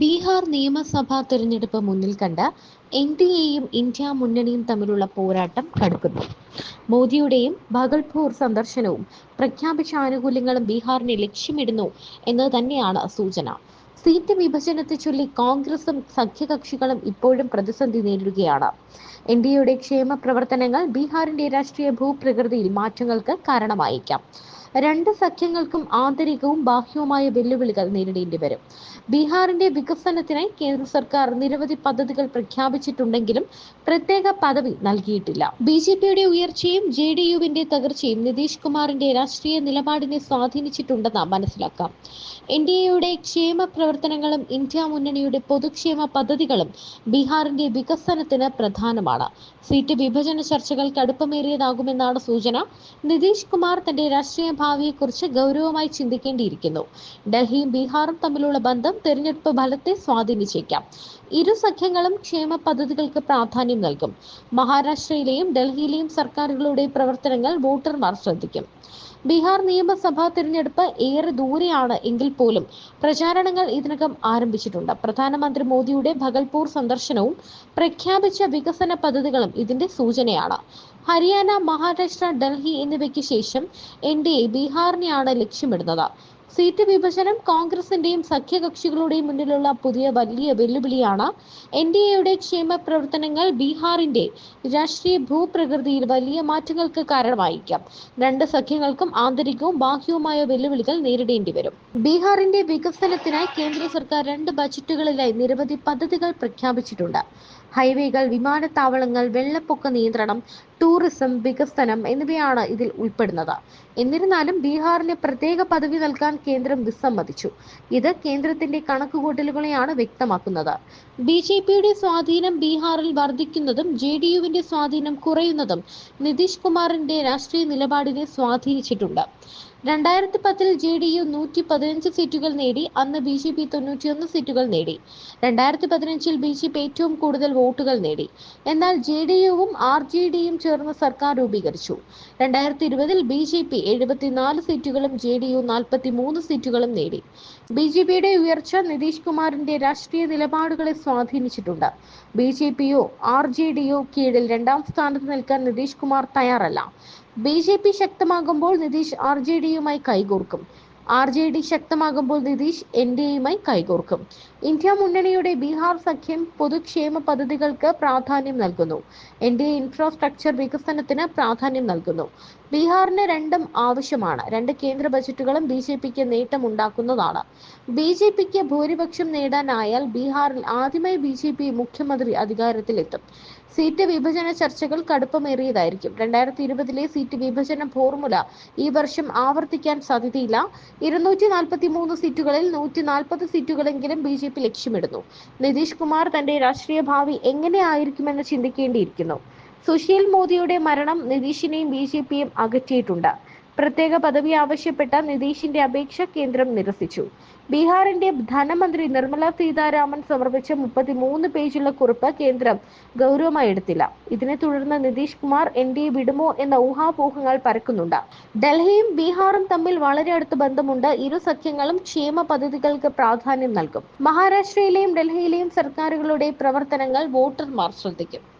ബീഹാർ നിയമസഭാ തെരഞ്ഞെടുപ്പ് മുന്നിൽ കണ്ട എൻ ഡി എയും ഇന്ത്യ മുന്നണിയും തമ്മിലുള്ള പോരാട്ടം കടുക്കുന്നു. മോദിയുടെയും ഭഗൽപൂർ സന്ദർശനവും പ്രഖ്യാപിച്ച ആനുകൂല്യങ്ങളും ബീഹാറിനെ ലക്ഷ്യമിടുന്നു എന്ന് തന്നെയാണ് സൂചന. സീറ്റ് വിഭജനത്തെ ചൊല്ലി കോൺഗ്രസും സഖ്യകക്ഷികളും ഇപ്പോഴും പ്രതിസന്ധി നേരിടുകയാണ്. എൻ ഡി എയുടെ ക്ഷേമ പ്രവർത്തനങ്ങൾ ബീഹാറിന്റെ രാഷ്ട്രീയ ഭൂപ്രകൃതിയിൽ മാറ്റങ്ങൾക്ക് കാരണമായേക്കാം. രണ്ട് സഖ്യങ്ങൾക്കും ആന്തരികവും ബാഹ്യവുമായ വെല്ലുവിളികൾ നേരിടേണ്ടി വരും. ബീഹാറിന്റെ വികസനത്തിനായി കേന്ദ്ര സർക്കാർ നിരവധി പദ്ധതികൾ പ്രഖ്യാപിച്ചിട്ടുണ്ടെങ്കിലും പ്രത്യേക പദവി നൽകിയിട്ടില്ല. ബി ജെ പിയുടെ ഉയർച്ചയും ജെ ഡി യുവിന്റെ തകർച്ചയും നിതീഷ് കുമാറിന്റെ രാഷ്ട്രീയ നിലപാടിനെ സ്വാധീനിച്ചിട്ടുണ്ടെന്ന് മനസ്സിലാക്കാം. എൻ ഡി എയുടെ ക്ഷേമ പ്രവർത്തനങ്ങളും ഇന്ത്യ മുന്നണിയുടെ പൊതുക്ഷേമ പദ്ധതികളും ബീഹാറിന്റെ വികസനത്തിന് പ്രധാനമാണ്. സീറ്റ് വിഭജന ചർച്ചകൾ കടുപ്പമേറിയതാകുമെന്നാണ് സൂചന. നിതീഷ് കുമാർ തന്റെ രാഷ്ട്രീയ ഭാവിയെക്കുറിച്ച് ഗൗരവമായി ചിന്തിക്കേണ്ടിയിരിക്കുന്നു. ഡൽഹിയും ബീഹാറും തമ്മിലുള്ള ബന്ധം തെരഞ്ഞെടുപ്പ് ഫലത്തെ സ്വാധീനിച്ചേക്കാം. ഇരു സഖ്യങ്ങളും ക്ഷേമ പദ്ധതികൾക്ക് പ്രാധാന്യം നൽകും. മഹാരാഷ്ട്രയിലെയും ഡൽഹിയിലെയും സർക്കാരുകളുടെ പ്രവർത്തനങ്ങൾ വോട്ടർമാർ ശ്രദ്ധിക്കും. ബീഹാർ നിയമസഭാ തിരഞ്ഞെടുപ്പ് ഏറെ ദൂരെയാണ് എങ്കിൽ പോലും പ്രചാരണങ്ങൾ ഇതിനകം ആരംഭിച്ചിട്ടുണ്ട്. പ്രധാനമന്ത്രി മോദിയുടെ ഭഗൽപൂർ സന്ദർശനവും പ്രഖ്യാപിച്ച വികസന പദ്ധതികളും ഇതിന്റെ സൂചനയാണ്. ഹരിയാന മഹാരാഷ്ട്ര ഡൽഹി എന്നിവയ്ക്ക് ശേഷം എൻ ഡി എ ബീഹാറിനെയാണ് ലക്ഷ്യമിടുന്നത്. സീറ്റ് വിഭജനം കോൺഗ്രസിന്റെയും സഖ്യകക്ഷികളുടെയും മുന്നിലുള്ള പുതിയ വലിയ വെല്ലുവിളിയാണ് എൻ ഡി എയുടെ ക്ഷേമ പ്രവർത്തനങ്ങൾ ബീഹാറിന്റെ രാഷ്ട്രീയ ഭൂപ്രകൃതിയിൽ വലിയ മാറ്റങ്ങൾക്ക് കാരണമായിരിക്കാം. രണ്ട് സഖ്യങ്ങൾക്കും ആന്തരികവും ബാഹ്യവുമായ വെല്ലുവിളികൾ നേരിടേണ്ടി വരും. ബീഹാറിന്റെ വികസനത്തിനായി കേന്ദ്ര സർക്കാർ രണ്ട് ബജറ്റുകളിലായി നിരവധി പദ്ധതികൾ പ്രഖ്യാപിച്ചിട്ടുണ്ട്. ഹൈവേകൾ വിമാനത്താവളങ്ങൾ വെള്ളപ്പൊക്ക നിയന്ത്രണം ടൂറിസം വികസനം എന്നിവയാണ് ഇതിൽ ഉൾപ്പെടുന്നത്. എന്നിരുന്നാലും ബീഹാറിന് പ്രത്യേക പദവി നൽകാൻ കേന്ദ്രം വിസമ്മതിച്ചു. ഇത് കേന്ദ്രത്തിന്റെ കണക്കുകൂട്ടലുകളെയാണ് വ്യക്തമാക്കുന്നത്. ബി ജെ പിയുടെ സ്വാധീനം ബീഹാറിൽ വർദ്ധിക്കുന്നതും ജെ ഡി യുവിന്റെ സ്വാധീനം കുറയുന്നതും നിതീഷ് കുമാറിന്റെ രാഷ്ട്രീയ നിലപാടിനെ സ്വാധീനിച്ചിട്ടുണ്ട്. രണ്ടായിരത്തി പത്തിൽ ജെ ഡി യു നൂറ്റി പതിനഞ്ച് സീറ്റുകൾ നേടി അന്ന് ബി ജെ പി തൊണ്ണൂറ്റിയൊന്ന് സീറ്റുകൾ നേടി. രണ്ടായിരത്തി പതിനഞ്ചിൽ ബി ജെ പി ഏറ്റവും കൂടുതൽ വോട്ടുകൾ നേടി. എന്നാൽ ജെ ഡി യുവും ആർ ജെ ഡിയും ചേർന്ന് സർക്കാർ രൂപീകരിച്ചു. രണ്ടായിരത്തി ഇരുപതിൽ ബി ജെ പി എഴുപത്തിനാല് സീറ്റുകളും ജെ ഡി യു നാൽപ്പത്തി മൂന്ന് സീറ്റുകളും നേടി. ബി ജെ പിയുടെ ഉയർച്ച നിതീഷ് കുമാറിന്റെ രാഷ്ട്രീയ നിലപാടുകളെ സ്വാധീനിച്ചിട്ടുണ്ട്. ബി ജെ പിയോ ആർ ജെ ഡിയോ കീഴിൽ രണ്ടാം സ്ഥാനത്ത് നിൽക്കാൻ നിതീഷ് കുമാർ തയ്യാറല്ല. ബി ജെ പി ശക്തമാകുമ്പോൾ നിതീഷ് ആർ ജെ ഡിയുമായി കൈകോർക്കും. ആർ ജെ ഡി ശക്തമാകുമ്പോൾ നിതീഷ് എൻ ഡി എയുമായി കൈകോർക്കും. ഇന്ത്യ മുന്നണിയുടെ ബീഹാർ സഖ്യം പൊതുക്ഷേമ പദ്ധതികൾക്ക് പ്രാധാന്യം നൽകുന്നു. എൻ ഡി എ ഇൻഫ്രാസ്ട്രക്ചർ വികസനത്തിന് പ്രാധാന്യം നൽകുന്നു. ബീഹാറിന് രണ്ടും ആവശ്യമാണ്. രണ്ട് കേന്ദ്ര ബജറ്റുകളും ബി ജെ പിക്ക് നേട്ടമുണ്ടാക്കുന്നതാണ്. ബി ജെ പിക്ക് ഭൂരിപക്ഷം നേടാനായാൽ ബീഹാറിൽ ആദ്യമായി ബി ജെ പി മുഖ്യമന്ത്രി അധികാരത്തിലെത്തും. സീറ്റ് വിഭജന ചർച്ചകൾ കടുപ്പമേറിയതായിരിക്കും. രണ്ടായിരത്തി ഇരുപതിലെ സീറ്റ് വിഭജന ഫോർമുല ഈ വർഷം ആവർത്തിക്കാൻ സാധ്യതയില്ല. ഇരുന്നൂറ്റി നാൽപ്പത്തി മൂന്ന് സീറ്റുകളിൽ നൂറ്റി നാൽപ്പത് സീറ്റുകളെങ്കിലും ബി ജെ പി ലക്ഷ്യമിടുന്നു. നിതീഷ് കുമാർ തന്റെ രാഷ്ട്രീയ ഭാവി എങ്ങനെയായിരിക്കുമെന്ന് ചിന്തിക്കേണ്ടിയിരിക്കുന്നു. സുശീൽ മോദിയുടെ മരണം നിതീഷിനെയും ബി ജെ പിയും അകറ്റിയിട്ടുണ്ട്. പ്രത്യേക പദവി ആവശ്യപ്പെട്ട നിതീഷിന്റെ അപേക്ഷ കേന്ദ്രം നിരസിച്ചു. ബീഹാറിന്റെ ധനമന്ത്രി നിർമ്മല സീതാരാമൻ സമർപ്പിച്ച മുപ്പത്തിമൂന്ന് പേജുള്ള കുറിപ്പ് കേന്ദ്രം ഗൗരവമായി എടുത്തില്ല. ഇതിനെ തുടർന്ന് Nitish Kumar N D A വിടുമോ എന്ന ഊഹാപോഹങ്ങൾ പരക്കുന്നുണ്ട്. ഡൽഹിയും ബീഹാറും തമ്മിൽ വളരെ അടുത്ത ബന്ധമുണ്ട്. ഇരു സഖ്യങ്ങളും ക്ഷേമ പദ്ധതികൾക്ക് പ്രാധാന്യം നൽകും. മഹാരാഷ്ട്രയിലെയും ഡൽഹിയിലെയും സർക്കാരുകളുടെ പ്രവർത്തനങ്ങൾ വോട്ടർമാർ ശ്രദ്ധിക്കും.